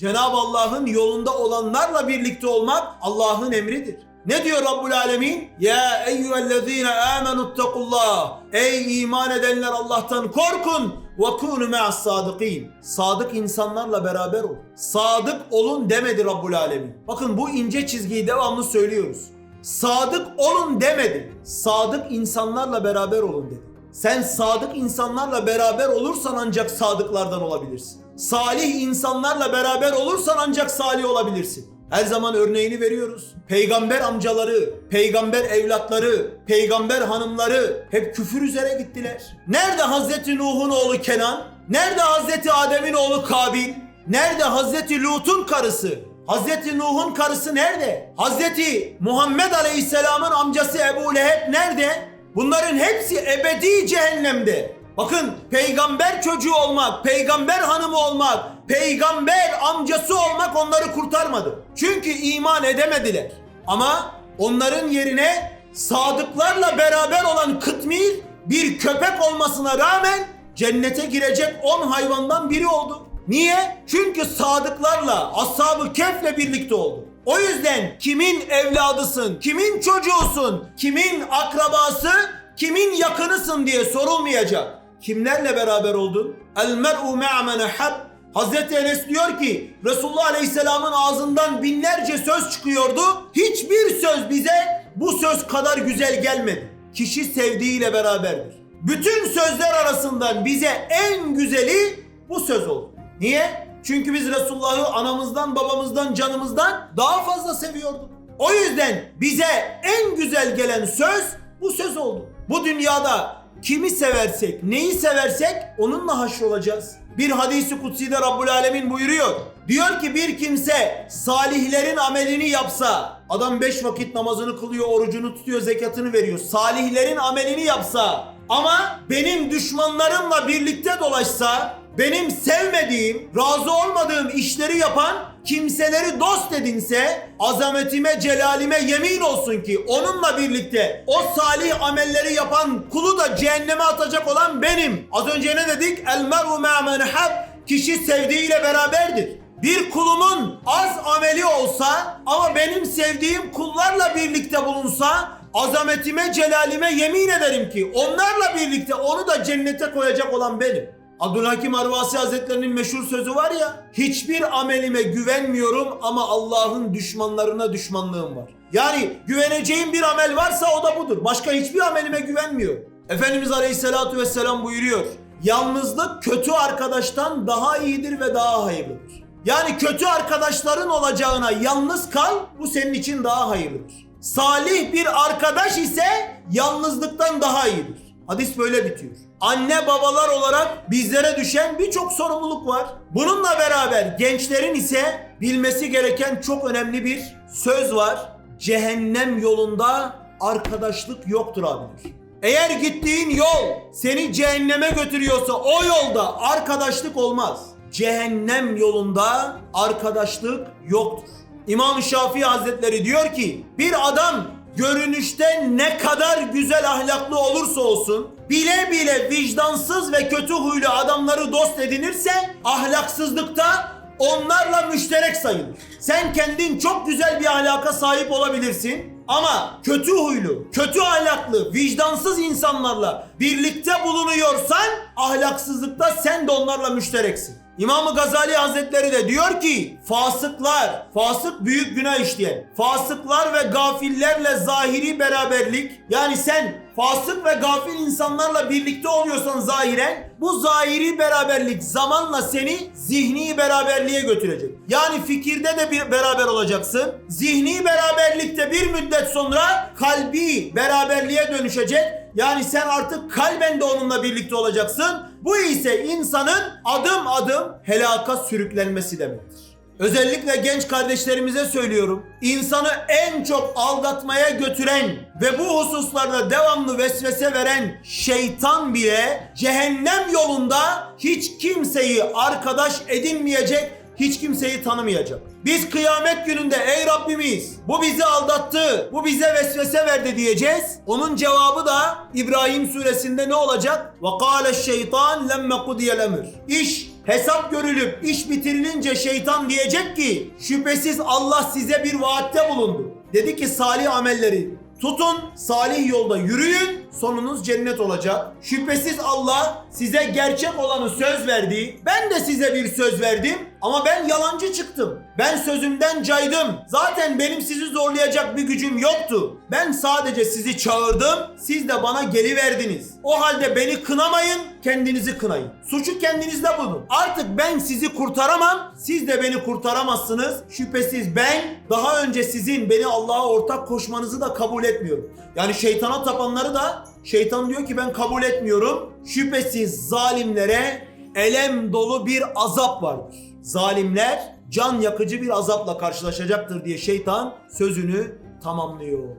Cenab-ı Allah'ın yolunda olanlarla birlikte olmak Allah'ın emridir. Ne diyor Rabbul Alemin? Ya eyyühellezine amenuttakullah. Ey iman edenler Allah'tan korkun. Ve kûnü sadıkîn. Sadık insanlarla beraber olun. Sadık olun demedi Rabbul Alemin. Bakın bu ince çizgiyi devamlı söylüyoruz. Sadık olun demedi. Sadık insanlarla beraber olun dedi. Sen sadık insanlarla beraber olursan ancak sadıklardan olabilirsin. Salih insanlarla beraber olursan ancak salih olabilirsin. Her zaman örneğini veriyoruz. Peygamber amcaları, peygamber evlatları, peygamber hanımları hep küfür üzere gittiler. Nerede Hazreti Nuh'un oğlu Kenan? Nerede Hazreti Adem'in oğlu Kabil? Nerede Hazreti Lut'un karısı? Hazreti Nuh'un karısı nerede? Hazreti Muhammed Aleyhisselam'ın amcası Ebu Leheb nerede? Bunların hepsi ebedi cehennemde. Bakın peygamber çocuğu olmak, peygamber hanımı olmak, peygamber amcası olmak onları kurtarmadı. Çünkü iman edemediler. Ama onların yerine sadıklarla beraber olan Kıtmir bir köpek olmasına rağmen cennete girecek 10 hayvandan biri oldu. Niye? Çünkü sadıklarla, ashab-ı kefle birlikte oldu. O yüzden kimin evladısın, kimin çocuğusun, kimin akrabası, kimin yakınısın diye sorulmayacak. Kimlerle beraber oldun? El mer'u me'a men ehab. Hazreti Enes diyor ki Resulullah Aleyhisselam'ın ağzından binlerce söz çıkıyordu. Hiçbir söz bize bu söz kadar güzel gelmedi. Kişi sevdiğiyle beraberdir. Bütün sözler arasından bize en güzeli bu söz oldu. Niye? Çünkü biz Resulullah'ı anamızdan, babamızdan, canımızdan daha fazla seviyorduk. O yüzden bize en güzel gelen söz bu söz oldu. Bu dünyada kimi seversek, neyi seversek onunla haşrolacağız. Bir hadisi kutsi'de Rabbul Alemin buyuruyor. Diyor ki bir kimse salihlerin amelini yapsa, adam beş vakit namazını kılıyor, orucunu tutuyor, zekatını veriyor. Salihlerin amelini yapsa ama benim düşmanlarımla birlikte dolaşsa, benim sevmediğim, razı olmadığım işleri yapan kimseleri dost edinse azametime, celalime yemin olsun ki onunla birlikte o salih amelleri yapan kulu da cehenneme atacak olan benim. Az önce ne dedik? El mer'u me'a men hab. Kişi sevdiğiyle beraberdir. Bir kulumun az ameli olsa ama benim sevdiğim kullarla birlikte bulunsa azametime, celalime yemin ederim ki onlarla birlikte onu da cennete koyacak olan benim. Abdülhakim Arvasi Hazretlerinin meşhur sözü var ya, hiçbir amelime güvenmiyorum ama Allah'ın düşmanlarına düşmanlığım var. Yani güveneceğim bir amel varsa o da budur. Başka hiçbir amelime güvenmiyorum. Efendimiz Aleyhisselatü Vesselam buyuruyor. Yalnızlık kötü arkadaştan daha iyidir ve daha hayırlıdır. Yani kötü arkadaşların olacağına yalnız kal, bu senin için daha hayırlıdır. Salih bir arkadaş ise yalnızlıktan daha iyidir. Hadis böyle bitiyor. Anne babalar olarak bizlere düşen birçok sorumluluk var. Bununla beraber gençlerin ise bilmesi gereken çok önemli bir söz var. Cehennem yolunda arkadaşlık yoktur abiler. Eğer gittiğin yol seni cehenneme götürüyorsa o yolda arkadaşlık olmaz. Cehennem yolunda arkadaşlık yoktur. İmam Şafii Hazretleri diyor ki bir adam görünüşte ne kadar güzel ahlaklı olursa olsun bile bile vicdansız ve kötü huylu adamları dost edinirse ahlaksızlıkta onlarla müşterek sayılır. Sen kendin çok güzel bir ahlaka sahip olabilirsin ama kötü huylu, kötü ahlaklı, vicdansız insanlarla birlikte bulunuyorsan ahlaksızlıkta sen de onlarla müştereksin. İmam Gazali Hazretleri de diyor ki fasıklar, fasık büyük günah işleyen, fasıklar ve gafillerle zahiri beraberlik yani sen fasık ve gafil insanlarla birlikte oluyorsan zahiren bu zahiri beraberlik zamanla seni zihni beraberliğe götürecek. Yani fikirde de bir beraber olacaksın. Zihni beraberlikte bir müddet sonra kalbi beraberliğe dönüşecek. Yani sen artık kalben de onunla birlikte olacaksın. Bu ise insanın adım adım helaka sürüklenmesi demektir. Özellikle genç kardeşlerimize söylüyorum. İnsanı en çok aldatmaya götüren ve bu hususlarda devamlı vesvese veren şeytan bile cehennem yolunda hiç kimseyi arkadaş edinmeyecek, hiç kimseyi tanımayacak. Biz kıyamet gününde ey Rabbimiz bu bizi aldattı, bu bize vesvese verdi diyeceğiz. Onun cevabı da İbrahim suresinde ne olacak? Kâle şeytan lemme kudiyel emir. İş Hesap görülüp iş bitirilince şeytan diyecek ki şüphesiz Allah size bir vaatte bulundu. Dedi ki salih amelleri tutun, salih yolda yürüyün, sonunuz cennet olacak. Şüphesiz Allah size gerçek olanı söz verdi. Ben de size bir söz verdim ama ben yalancı çıktım. Ben sözümden caydım. Zaten benim sizi zorlayacak bir gücüm yoktu. Ben sadece sizi çağırdım, siz de bana geliverdiniz. O halde beni kınamayın, kendinizi kınayın. Suçu kendinizde bulun. Artık ben sizi kurtaramam, siz de beni kurtaramazsınız. Şüphesiz ben daha önce sizin beni Allah'a ortak koşmanızı da kabul etmiyorum. Yani şeytana tapanları da şeytan diyor ki ben kabul etmiyorum. Şüphesiz zalimlere elem dolu bir azap vardır. Zalimler can yakıcı bir azapla karşılaşacaktır diye şeytan sözünü tamamlıyor.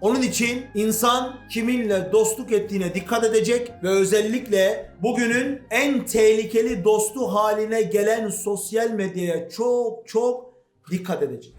Onun için insan kiminle dostluk ettiğine dikkat edecek ve özellikle bugünün en tehlikeli dostu haline gelen sosyal medyaya çok çok dikkat edecek.